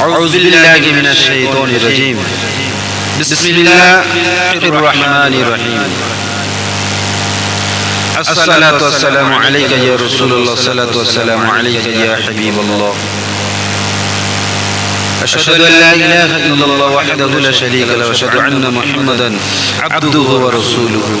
أعوذ بالله من الشيطان الرجيم. بسم الله الرحمن الرحيم. الصلاة والسلام عليك يا رسول الله. الصلاة والسلام عليك يا حبيب الله. أشهد أن لا إله إلا الله وحده لا شريك له. وأشهد أن محمدا عبده ورسوله.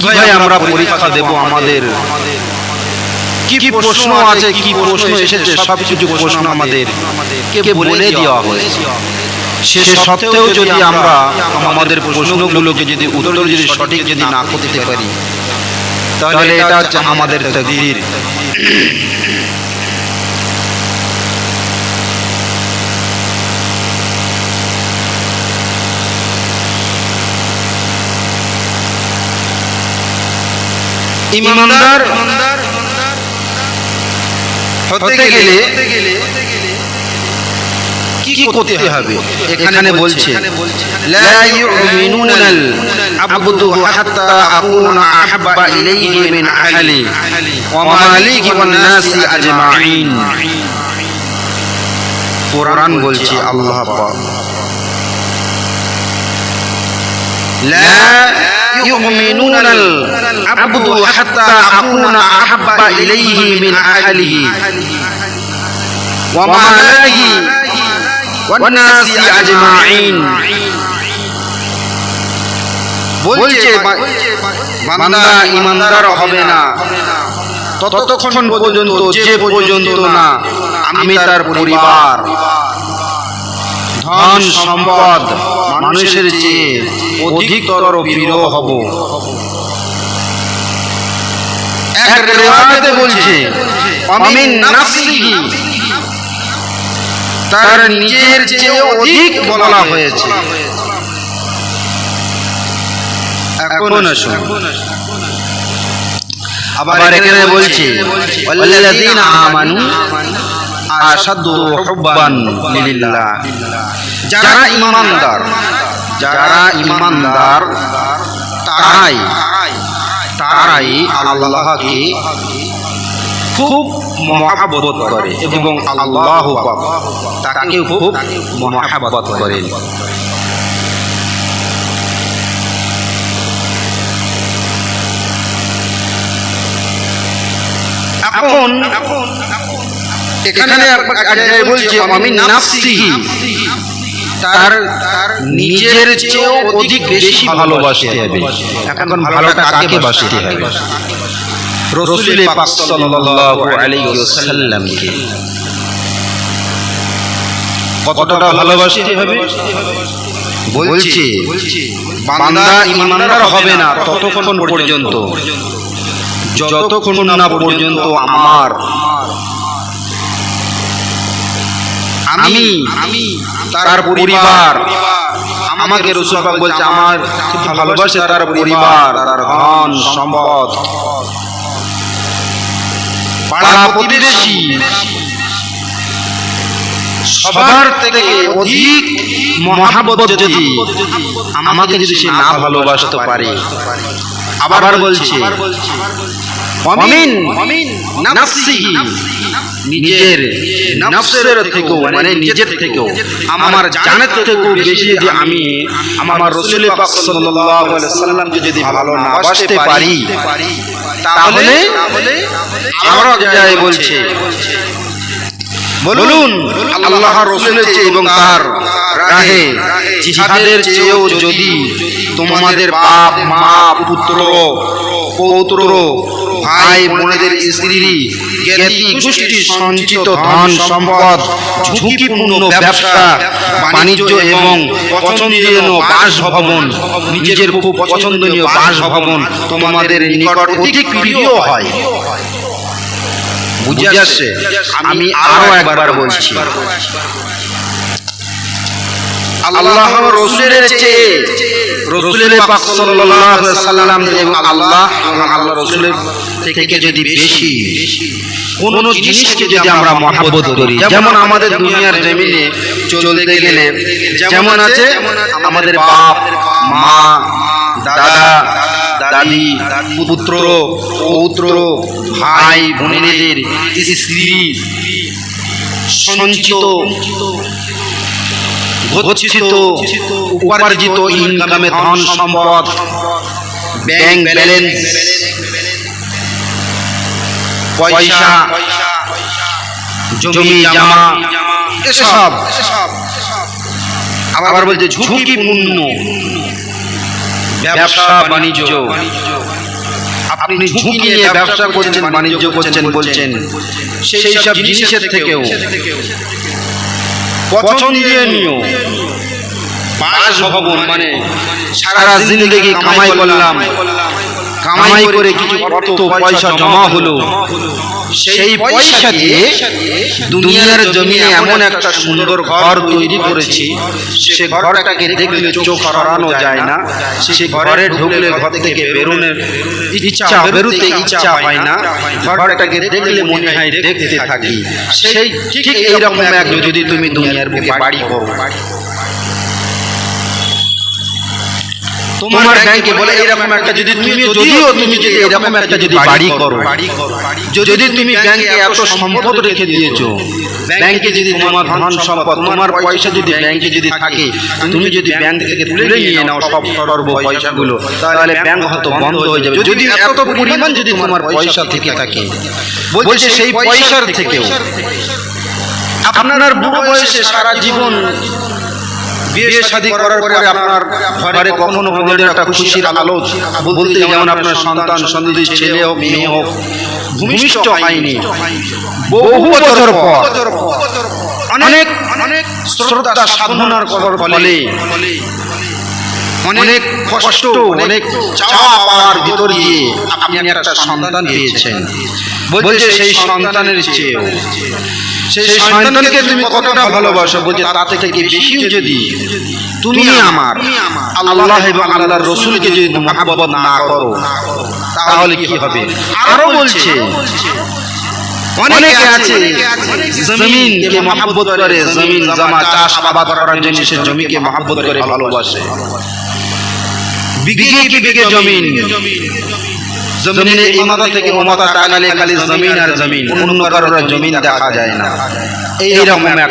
কীভাবে আমরা পরীক্ষা দেব আমাদের। কি প্রশ্ন আছে কি প্রশ্ন এসেছে সব কিছু প্রশ্ন আমাদের। কে বলে দেওয়া হয়েছে? সে সত্ত্বেও যদি আমরা আমাদের প্রশ্নগুলোকে যদি উত্তর যদি সঠিক যদি না করতে পারি তাহলে এটা হচ্ছে আমাদের তকদির। ইমানদার হতে গেলে কি করতে হবে? এখানে বলছে লা ইউমিনুনাল আবদু হাত্তা আকুনা আহাব্বা ইলাইহি মিন আহলি। ওয়া মালিকি ওয়ান নাসি আজমাইন কোরআন বলছে আল্লাহ পাক لا يؤمنون العبد حتى أكون أحب إليه من أهله وماله والناس أجمعين বলছে বান্দা ইমানদার হবে না ততক্ষণ পর্যন্ত যে পর্যন্ত না আমি তার পরিবার ধন সম্পদ মানুষের চেয়ে অধিকতর প্রিয় হব। এক বলছে অমিন নাফসিহি তার নিজের চেয়ে অধিক বলা হয়েছে। এখন আসুন। আবার এখানে বলছে আমানু। আশাদ্দু হুব্বান লিল্লাহ। যারা ইমানদার যারা ইমানদার, তারাই তারাই আল্লাহকে খুব মহাব্বত করে এবং আল্লাহ তাকে খুব মহাব্বত করেন এখন এখানে আল্লাহ বলছে আমি নাফসিহি তার নিজের চেয়েও অধিক বেশি ভালোবাসতে হবে। এখন ভালোটা কাকে বাসতে হবে? রসুল পাক সাল্লাল্লাহু আলাইহি ওয়াসাল্লামকে কতটা ভালোবাসতে হবে? বলছে বান্দা ইমানদার হবে না ততক্ষণ পর্যন্ত। যতক্ষণ না পর্যন্ত আমার আমি আমি তার পরিবার। আমাকে রসুল পাক বলছে আমার ভালোবাসে তার পরিবার তার ধন সম্পদ। পাড়া প্রতিবেশী। সবার থেকে অধিক মহাব্বত যদি আমাকে যদি সে না ভালোবাসতে পারে। আবার বলছে অমিন নাফসিহি নিজের নফসের থেকেও মানে নিজের থেকেও আমার জানের থেকেও বেশি যদি আমি আমার রসুল পাক সাল্লাল্লাহু আলাইহি সাল্লামকে যদি ভালো না বাসতে পারি তাহলে আমরা যাই বলছে বলুন আল্লাহ রসুলের চেয়ে এবং তার রাহে জিহাদের চেয়েও যদি তোমাদের বাপ, মা, পুত্র, পৌত্র, ভাই, বোনেদের স্ত্রী জ্ঞাতি সঞ্চিত ধন সম্পদ, ঝুঁকিপূর্ণ ব্যবসা, বাণিজ্য এবং পছন্দনীয় বাসভবন, নিজের খুব পছন্দনীয় বাসভবন তোমাদের নিকট অধিক প্রিয় হয়। বুঝে আসছে? আমি আরও একবার বলছি আল্লাহ রসুলের চেয়ে রসুলের পাক সাল্লাল্লাহু সাল্লাম এবং আল্লাহ আল্লাহ রসুলের থেকে যদি বেশি কোন জিনিসকে যদি আমরা মহাব্বত করি, যেমন আমাদের দুনিয়ার জমিনে চলতে গেলে, যেমন আছে আমাদের বাপ, মা, দাদা, দাদি, পুত্র, পৌত্র, ভাই, বোনেদের স্ত্রী, সঞ্চিত গচ্ছিত, উপার্জিত ইনকামে ধন সম্পদ ব্যাংক ব্যালেন্স পয়সা, জমি জামা, এসব। আবার বলছে, ঝুঁকিপূর্ণ। ব্যবসা, বাণিজ্য। আপনি ঝুঁকি নিয়ে ব্যবসা করছেন, বাণিজ্য করছেন, বলছেন। সেই সব জিনিসের থেকেও পছন্দনীয় বাসভবন মানে সারা জিন্দগি কামাই করলাম। কামাই করে কিছু অর্থ পয়সা জমা হলো। সেই পয়সা দিয়ে দুনিয়ার জমিনে এমন একটা সুন্দর ঘর তৈরি করেছি সে ঘরটাকে দেখলে চোখ সরানো যায় না সে ঘরে ঢুকলে ঘর থেকে বেরোনোর ইচ্ছা বেরোতে ইচ্ছা হয় না ঘরটাকে দেখলে মনে হয় দেখতে থাকি। সেই ঠিক এইরকম এক যদি তুমি দুনিয়ার বুকে বাড়ি করো। তোমার ব্যাংকে বলে এরকম একটা যদি তুমি যদিও তুমি যদি এরকম একটা যদি বাড়ি করো যদি তুমি ব্যাংকে এত সম্পদ রেখে দিয়েছ ব্যাংকে যদি তোমার ধন সম্পদ তোমার পয়সা যদি ব্যাংকে যদি থাকে তুমি যদি ব্যাংক থেকে তুলে নিয়ে নাও সব সর্ব পয়সাগুলো তাহলে ব্যাংক হয়তো বন্ধ হয়ে যাবে। যদি এত পরিমাণ যদি তোমার পয়সা থেকে থাকে বলছে সেই পয়সার থেকেও আপনার বুড়ো বয়সে সারা জীবন বিয়ে শাদী করার পরে আপনার ঘরে কখনো কোনোদিন একটা খুশির আলো বলতে যেমন আপনার সন্তান সন্ততি ছেলে হোক মেয়ে হোক ভূমিষ্ঠ হয়নি বহু বছর পর অনেক অনেক শ্রদ্ধা সাধনার ফলে অনেক কষ্ট অনেক চাওয়া পাওয়ার ভিতর দিয়ে আপনি একটা সন্তান পেয়েছেন। বলছে সেই সন্তানের চেয়েও। সেই সন্তানকে তুমি কতটা ভালোবাসো? বলছে তা থেকে কি যদি তুমি আমার আল্লাহ এবং আল্লাহর রসুলকে যদি মহাব্বত না করো তাহলে কি হবে? আরও বলছে। অনেকে আছে জমিনকে মহাব্বত করে জমিন জমা চাষ আবাদ করার জন্য সে জমিকে মহাব্বত করে ভালোবাসে। বিঘে কি বিঘে জমিন? জমিনে ইমাদা থেকে ওমাদা টাকালে খালি জমিন আর জমিন, অন্য কারোর জমিন দেখা যায় না। এইরকম এক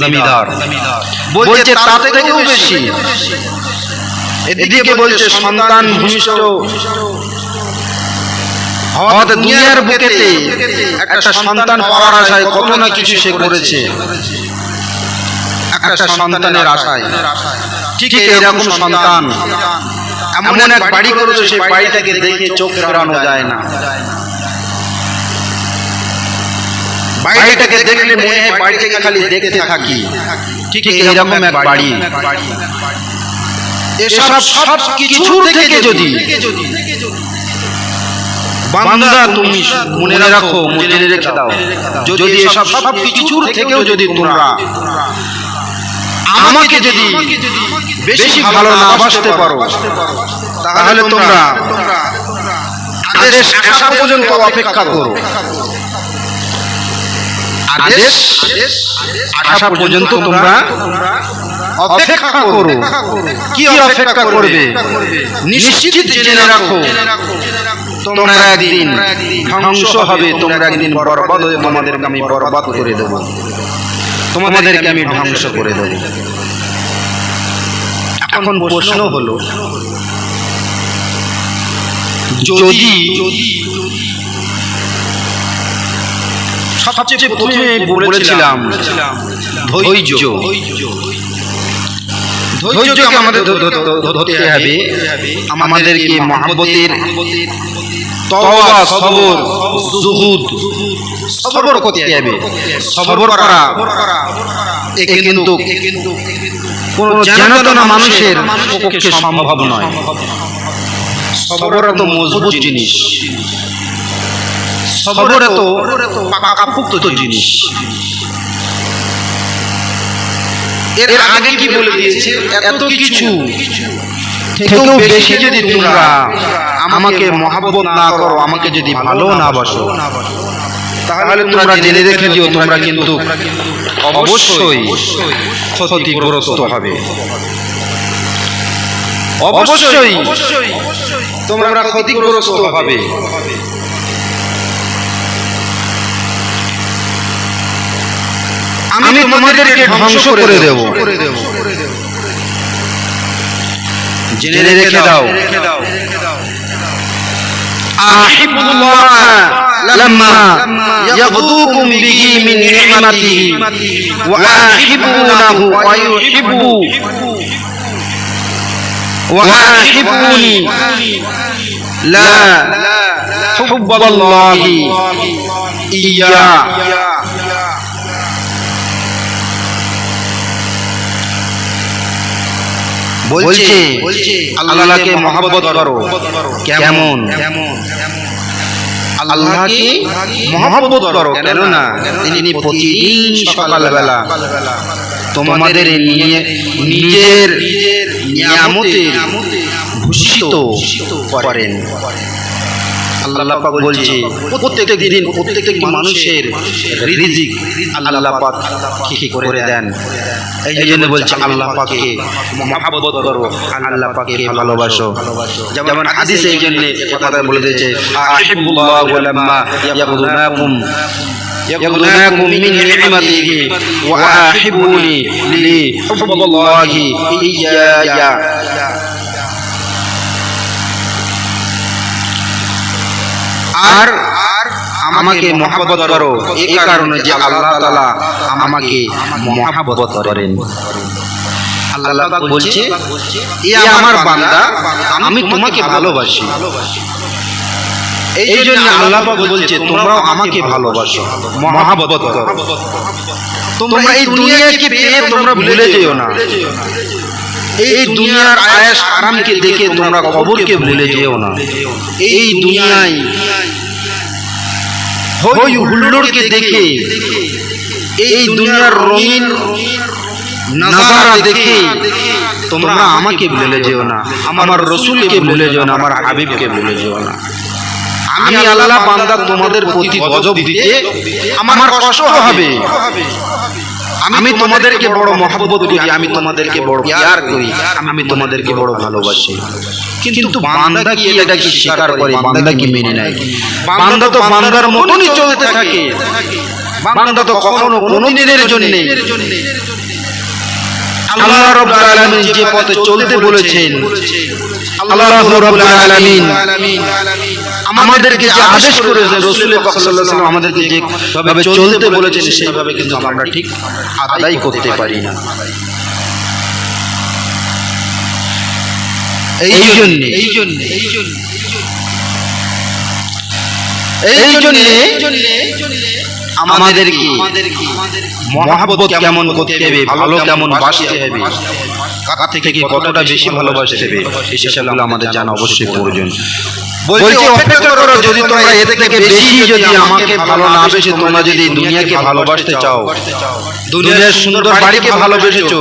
জমিদার। বলছে তার থেকেও বেশি। এদিকে বলছে সন্তান ভূমিষ্ঠ। হওয়াতে দুনিয়ার বুকেতে একটা সন্তান পাওয়ার আশায় কত না কিছু সে করেছে। একটা সন্তানের আশায়। ঠিক এরকম সন্তান। এমন এক বাড়ি করেছে সেই বাড়িটাকে দেখে চোখ ফেরানো যায় না। বাড়িটাকে দেখলে মনে হয় বাড়িটাকে খালি দেখতে থাকি। ঠিক এইরকম এক বাড়ি। এসব সব কিছুর থেকে যদি বান্দা তুমি মনে রাখো মনে রেখে দাও। যদি এসব সব কিছুর থেকেও যদি তোমরা আমাকে যদি বেশি ভালো না বাসতে পারো। তাহলে তোমরা আদেশ আসা পর্যন্ত অপেক্ষা করো। আদেশ আসা পর্যন্ত তোমরা অপেক্ষা করো। কি অপেক্ষা করবে? নিশ্চিত জেনে রাখো। তোমরা একদিন ধ্বংস হবে। তোমরা একদিন বরবাদ হয়ে তোমাদেরকে আমি বরবাদ করে দেব। তোমাদেরকে আমি ধ্বংস করে দেব। এখন প্রশ্ন হলো যদি সবচেয়ে প্রথমে বলেছিলাম ধৈর্য। ধৈর্যকে আমাদের ধরতে হবে আমাদেরকে মহাব্বতের তওবা সবর জুহুদ সবর করতে হবে। সবর করা। এ কিন্তু কোন জানাতনা মানুষের পক্ষে সম্ভব নয়। সবর তো মজবুত জিনিস। সবর তো পাকাপুক্ত জিনিস। এর আগে কি বলে দিয়েছে? এত কিছু। থেকেও বেশি যদি তোমরা আমাকে মহাব্বত না করো আমাকে যদি ভালো না বাসো। তাহলে তোমরা জেনে রেখে দিও তোমরা কিন্তু অবশ্যই ক্ষতিগ্রস্ত হবে। অবশ্যই তোমরা ক্ষতিগ্রস্ত হবে। আমি তোমাদেরকে ধ্বংস করে দেব। জেনে রেখে দাও। আহিবুল্লাহ لما يغدوكم به من نعمته وأحبونه ويحب وأحبوني لا حب الله إياه বলছে আল্লাহকে মহব্বত করো কেমন আল্লাহকে মহব্বত করো কেন না তিনি প্রতিদিন সকালবেলা তোমাদের নিয়ে নিজের নিয়ামতে ভূষিত করেন। আল্লাহ পাক বলছে প্রত্যেক দিন প্রত্যেক মানুষের রিজিক আল্লাহ পাক ঠিক করে দেন এই জন্য বলছে আল্লাহ পাকে মহাব্বত করো আল্লাহ পাকে ভালোবাসো যেমন হাদিস এই জন্য কথা বলে দিয়েছে আহিবুল্লাহ ওয়ালাম্মা ইয়াকুদুনাকুম يقضونكم من نعمته وأحبوني لحب الله إياي আর আমাকে মহাব্বত করো। এই কারণে যে আল্লাহ তালা আমাকে মহাব্বত করেন। আল্লাহ পাক বলছে এ আমার বান্দা আমি তোমাকে ভালোবাসি। এই জন্য আল্লাহ পাক বলছে তোমরাও আমাকে ভালোবাসো মহাব্বত করো। তোমরা এই দুনিয়াকে পেয়ে তোমরা ভুলে যেও না। এই দুনিয়ার আয়াস আরামকে দেখে তোমরা কবরকে ভুলে যেও না। এই দুনিয়ায় হই হুল্লোড়কে দেখে এই দুনিয়ার রঙিন নাজারা দেখে তোমরা আমাকে ভুলে যেও না আমার রসুলকে ভুলে যেও না আমার হাবিবকে ভুলে যেও না। আমি আল্লাহ বান্দা তোমাদের প্রতি গজব দিতে আমার কষ্ট হবে। আমি তোমাদেরকে বড় মহব্বত করি আমি তোমাদেরকে বড় প্যার করি আমি তোমাদেরকে বড় ভালোবাসি। কিন্তু বান্দা কি এটা কি স্বীকার করে? বান্দা কি মেনে নেয়? বান্দা তো বান্দার মতনই চলতে থাকে। বান্দা তো কখনো কোনো দিনের জন্য আল্লাহ রাব্বুল আলামিন যে পথে চলতে বলেছেন। আল্লাহ রাব্বুল আলামিন আমাদেরকে যে আদেশ করেছেন রাসূল পাক সাল্লাল্লাহু আলাইহি ওয়াসাল্লাম আমাদেরকে যে ভাবে চলতে বলেছেন সেইভাবে কিন্তু আমরা ঠিক আদায় করতে পারি না। এই জন্য এই জন্য এই জন্য আমাদেরকে মহাব্বত কেমন করতে হবে ভালো কেমন বাসতে হবে কাকা থেকে কতটা বেশি ভালোবাসতে হবে এই আমাদের জানা অবশ্যই প্রয়োজন। বলছি অপেক্ষা করো যদি তোমরা এর থেকে বেশি যদি আমাকে ভালো না বেশি তোমরা যদি দুনিয়াকে ভালোবাসতে চাও। দুনিয়ার সুন্দর বাড়িকে ভালোবেসেছো।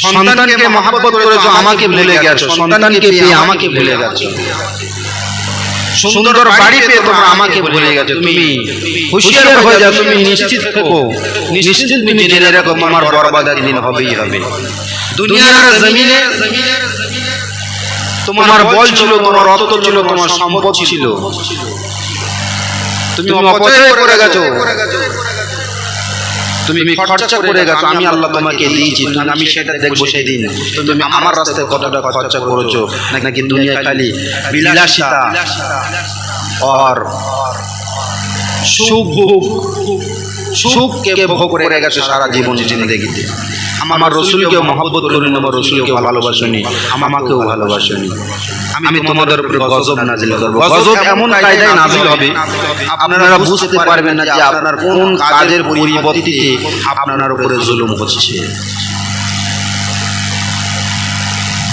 সন্তানকে মহাব্বত করেছ আমাকে ভুলে গেছো। সন্তানকে পেয়ে আমাকে ভুলে গেছো। সুন্দর বাড়ি পেয়ে তোমরা আমাকে ভুলে গেছো। তুমি হুঁশিয়ার হয়ে যাও তুমি নিশ্চিত থাকো। নিশ্চিত তুমি জেনে রাখো আমার বরবাদের দিন হবেই হবে দুনিয়ার জমিনে তোমার বল ছিল তোমার রক্ত ছিল তোমার সম্পদ ছিল। তুমি অপচয় করে গেছো। তুমি খরচা করে গেছো আমি আল্লাহ তোমাকে দিয়েছি তুমি- আমি সেটা দেখব সেই দিন তুমি আমার রাস্তায় কতটা খরচা করেছ? নাকি দুনিয়া খালি বিলাসিতা? আর সুখ ভোগ সুখকে ভোগ করে গেছে সারা জীবন জিন্দগিতে। আমার রসুলকে মহব্বত করেন আমার রসুলকে ভালোবাসেনি আমাকেও ভালোবাসেনি। আমি তোমাদের উপরে গজব নাজিল করব। গজব এমন কায়দায় নাজিল হবে আপনারা বুঝতে পারবেন না যে আপনার কোন কাজের পরিবর্তে আপনার উপরে জুলুম হচ্ছে।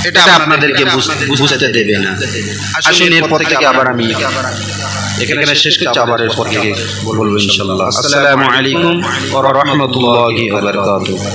এটা আপনাদেরকে বুঝ- বুঝতে দেবে না। আসুন এরপর থেকে আবার আমি এখানে শেষ করছি আবার এরপর থেকে বলব ইনশাল্লাহ আসসালামু আলাইকুম ওয়া রাহমাতুল্লাহি ওয়া বারাকাতুহু।